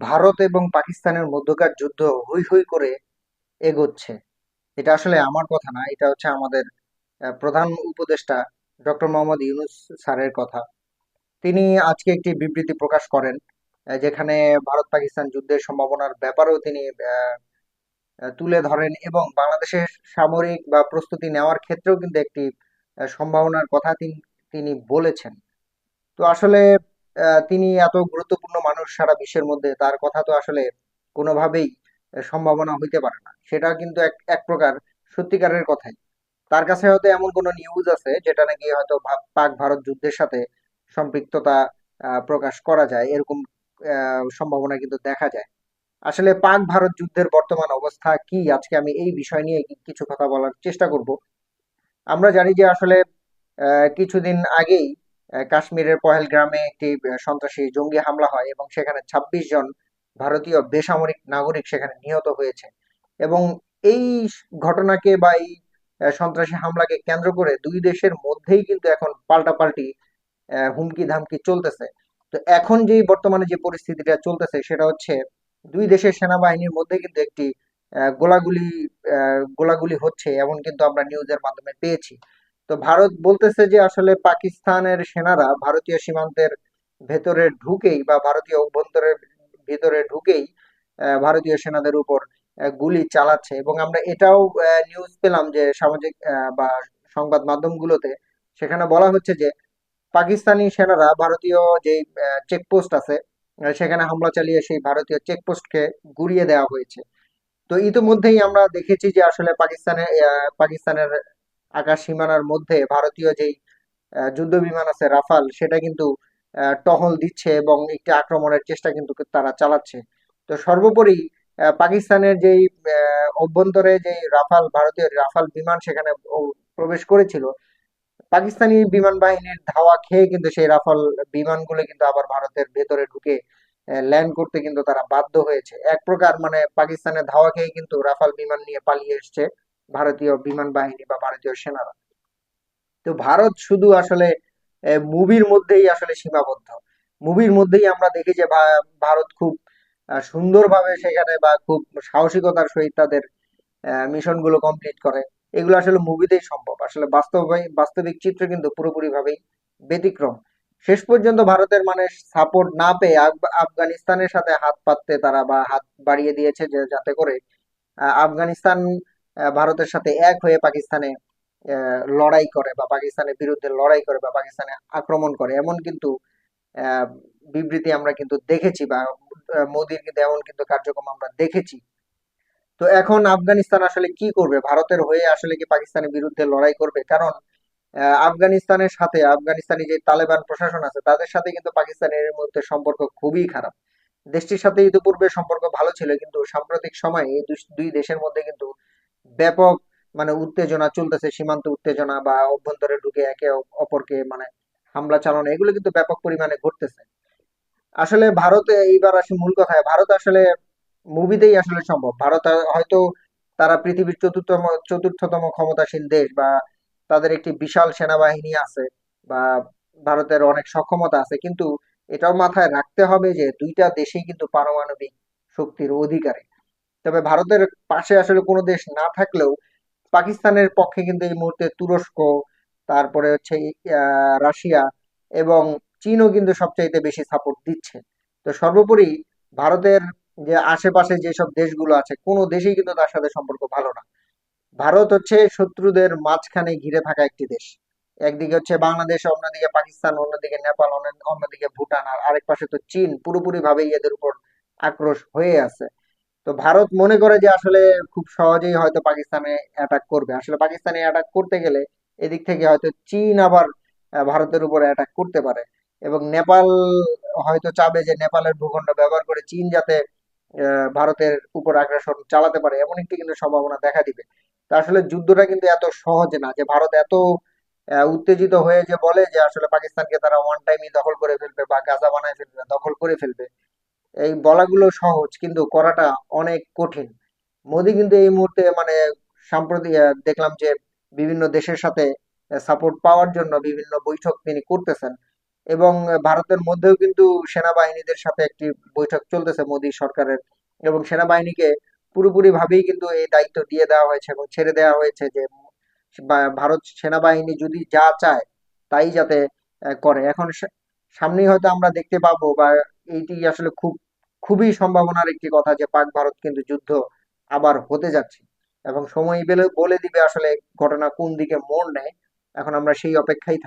ভারত এবং পাকিস্তানের মধ্যকার যুদ্ধ হৈ হৈ করে এগোচ্ছে। এটা আসলে আমার কথা না এটা হচ্ছে আমাদের প্রধান উপদেষ্টা ডক্টর মোহাম্মদ ইউনুস স্যারের কথা। তিনি আজকে একটি বিবৃতি প্রকাশ করেন যেখানে ভারত পাকিস্তান যুদ্ধের সম্ভাবনার ব্যাপারেও তিনি তুলে ধরেন এবং বাংলাদেশের সামরিক বা প্রস্তুতি নেওয়ার ক্ষেত্রেও কিন্তু একটি সম্ভাবনার কথা তিনি তিনি বলেছেন। তো আসলে তিনি এত গুরুত্বপূর্ণ মানুষ সারা বিশ্বের মধ্যে, তার কথা তো আসলে কোনোভাবেই সম্ভাবনা হইতে পারে না। সেটা কিন্তু এক এক প্রকার সত্যিকারের কথাই। তার কাছে হয়তো এমন কোনো নিউজ আছে যেটা নাকি হয়তো পাক ভারত যুদ্ধের সাথে সম্পৃক্ততা প্রকাশ করা যায়, এরকম সম্ভাবনা কিন্তু দেখা যায়। আসলে পাক ভারত যুদ্ধের বর্তমান অবস্থা কি? আজকে আমি এই বিষয় নিয়ে কিছু কথা বলার চেষ্টা করব। আমরা জানি যে আসলে কিছুদিন আগেই কাশ্মীরের পহেলগ্রামে একটি সন্ত্রাসী জঙ্গি হামলা হয় এবং সেখানে ছাব্বিশ জন ভারতীয় বেসামরিক নাগরিক সেখানে নিহত হয়েছে। এবং এই ঘটনাকে বা এই সন্ত্রাসী হামলাকে কেন্দ্র করে দুই দেশের মধ্যেই কিন্তু এখন পাল্টাপাল্টি হুমকি ধামকি চলতেছে। তো এখন যে বর্তমানে যে পরিস্থিতিটা চলতেছে সেটা হচ্ছে দুই দেশের সেনাবাহিনীর মধ্যে কিন্তু একটি গোলাগুলি গোলাগুলি হচ্ছে এমন কিন্তু আমরা নিউজের মাধ্যমে পেয়েছি। তো ভারত বলতেছে যে আসলে পাকিস্তানের সেনারা ভারতীয় সীমান্তের ভেতরে ঢুকেই বা ভারতীয় অভ্যন্তরের ভিতরে ঢুকেই ভারতীয় সেনাদের উপর গুলি চালাচ্ছে। এবং আমরা এটাও নিউজ পেলাম যে সামাজিক বা সংবাদ মাধ্যমগুলোতে সেখানে বলা হচ্ছে যে পাকিস্তানি সেনারা ভারতীয় যে চেকপোস্ট আছে সেখানে হামলা চালিয়ে সেই ভারতীয় চেকপোস্টকে গুড়িয়ে দেওয়া হয়েছে। তো ইতিমধ্যেই আমরা দেখেছি যে আসলে পাকিস্তানের আহ, পাকিস্তানের আকাশ সীমানার মধ্যে ভারতীয় যেই যুদ্ধ বিমান আছে রাফাল, সেটা কিন্তু টহল দিচ্ছে এবং একটি আক্রমণের চেষ্টা কিন্তু তারা চালাচ্ছে। তো সর্বোপরি পাকিস্তানের যেই অভ্যন্তরে যেই রাফাল, ভারতীয় রাফাল বিমান সেখানে প্রবেশ করেছিল, পাকিস্তানি বিমান বাহিনীর ধাওয়া খেয়ে কিন্তু সেই রাফাল বিমানগুলো কিন্তু আবার ভারতের ভেতরে ঢুকে ল্যান্ড করতে কিন্তু তারা বাধ্য হয়েছে। এক প্রকার মানে পাকিস্তানের ধাওয়া খেয়ে কিন্তু রাফাল বিমান নিয়ে পালিয়ে এসছে। ভারতীয় বিমান বাহিনী বা ভারতীয় সেনারা। তো ভারত শুধু আসলে মুভির মধ্যেই আসলে সীমাবদ্ধ। মুভির মধ্যেই আমরা দেখি যে ভারত খুব সুন্দরভাবে সেখানে বা খুব সাহসিকতার সহিত তাদের মিশনগুলো কমপ্লিট করে। এগুলো আসলে মুভিতেই সম্ভব। আসলে বাস্তবে বাস্তবিক চিত্র কিন্তু পুরোপুরি ভাবেই ব্যতিক্রম। শেষ পর্যন্ত ভারতের মানে সাপোর্ট না পেয়ে আফগানিস্তানের সাথে হাত পাততে তারা বা হাত বাড়িয়ে দিয়েছে যে, যাতে করে আফগানিস্তান ভারতের সাথে এক হয়ে পাকিস্তানে লড়াই করে বা পাকিস্তানের বিরুদ্ধে লড়াই করে বা পাকিস্তানে আক্রমণ করে। এমন কিন্তু বিবৃতি আমরা কিন্তু দেখেছি বা মোদির কিন্তু এমন কিন্তু কার্যক্রম আমরা দেখেছি। তো এখন আফগানিস্তান আসলে কি করবে? ভারতের হয়ে আসলে কি পাকিস্তানের বিরুদ্ধে লড়াই করবে? কারণ আফগানিস্তানের সাথে, আফগানিস্তানি যে তালেবান প্রশাসন আছে, তাদের সাথে কিন্তু পাকিস্তানের মধ্যে সম্পর্ক খুবই খারাপ। দেশটির সাথে ইতিপূর্বে সম্পর্ক ভালো ছিল, কিন্তু সাম্প্রতিক সময়ে দুই দেশের মধ্যে কিন্তু ব্যাপক মানে উত্তেজনা চলতেছে, সীমান্ত উত্তেজনা বা অভ্যন্তরে ঢুকে একে অপরকে মানে হামলা চালানো, এগুলো কিন্তু ব্যাপক পরিমাণে ঘটতেছে। আসলে ভারতে এইবার আসে মূল কথায়, ভারত আসলে মুভিতেই আসলে সম্ভব। ভারত হয়তো তারা পৃথিবীর চতুর্থতম চতুর্থতম ক্ষমতাসীন দেশ বা তাদের একটি বিশাল সেনাবাহিনী আছে বা ভারতের অনেক সক্ষমতা আছে, কিন্তু এটাও মাথায় রাখতে হবে যে দুইটা দেশেই কিন্তু পারমাণবিক শক্তির অধিকারী। তবে ভারতের পাশে আসলে কোনো দেশ না থাকলেও পাকিস্তানের পক্ষে কিন্তু এই মুহূর্তে তুরস্ক, তারপরে হচ্ছে রাশিয়া এবং চীনও কিন্তু সবচাইতে বেশি সাপোর্ট দিচ্ছে। তো সর্বোপরি ভারতের যে আশেপাশে যেসব দেশগুলো আছে, কোনো দেশেই কিন্তু তার সাথে সম্পর্ক ভালো না। ভারত হচ্ছে শত্রুদের মাঝখানে ঘিরে থাকা একটি দেশ। একদিকে হচ্ছে বাংলাদেশ, অন্যদিকে পাকিস্তান, অন্যদিকে নেপাল, অন্য- অন্যদিকে ভুটান, আর আরেক পাশে তো চীন পুরোপুরি ভাবেই এদের উপর আক্রোশ হয়ে আছে। তো ভারত মনে করে যে আসলে খুব সহজেই হয়তো পাকিস্তানে অ্যাটাক করবে। আসলে পাকিস্তানে অ্যাটাক করতে গেলে এদিক থেকে হয়তো চীন আবার ভারতের উপর অ্যাটাক করতে পারে। এবং নেপাল হয়তো চাবে যে নেপালের ভূখণ্ড ব্যবহার করে চীন যাতে ভারতের উপর আগ্রাসন চালাতে পারে, এমন একটি কিন্তু সম্ভাবনা দেখা দিবে। তা আসলে যুদ্ধটা কিন্তু এত সহজ না যে ভারত এত উত্তেজিত হয়ে যে বলে যে আসলে পাকিস্তানকে তারা ওয়ান টাইমই দখল করে ফেলবে বা গাজা বানায় ফেলবে, দখল করে ফেলবে। এই বলাগুলো সহজ, কিন্তু করাটা অনেক কঠিন। মোদি কিন্তু এই মুহূর্তে মানে সাম্প্রতিক দেখলাম যে বিভিন্ন দেশের সাথে সাপোর্ট পাওয়ার জন্য বিভিন্ন বৈঠক তিনি করতেছেন এবং ভারতের মধ্যেও কিন্তু সেনাবাহিনীদের সাথে একটি বৈঠক চলতেছে মোদী সরকারের এবং সেনাবাহিনীকে পুরোপুরি ভাবেই কিন্তু এই দায়িত্ব দিয়ে দেওয়া হয়েছে এবং ছেড়ে দেওয়া হয়েছে যে ভারত সেনাবাহিনী যদি যা চায় তাই যাতে করে। এখন সামনেই হয়তো আমরা দেখতে পাবো বা এইটি আসলে খুব খুবই সম্ভাবনার একটি কথা যে পাক ভারত কিন্তু যুদ্ধ আবার হতে যাচ্ছে। এবং সময় বলে দিবে আসলে ঘটনা কোন দিকে মোড় নেয়। এখন আমরা সেই অপেক্ষায় থাকি।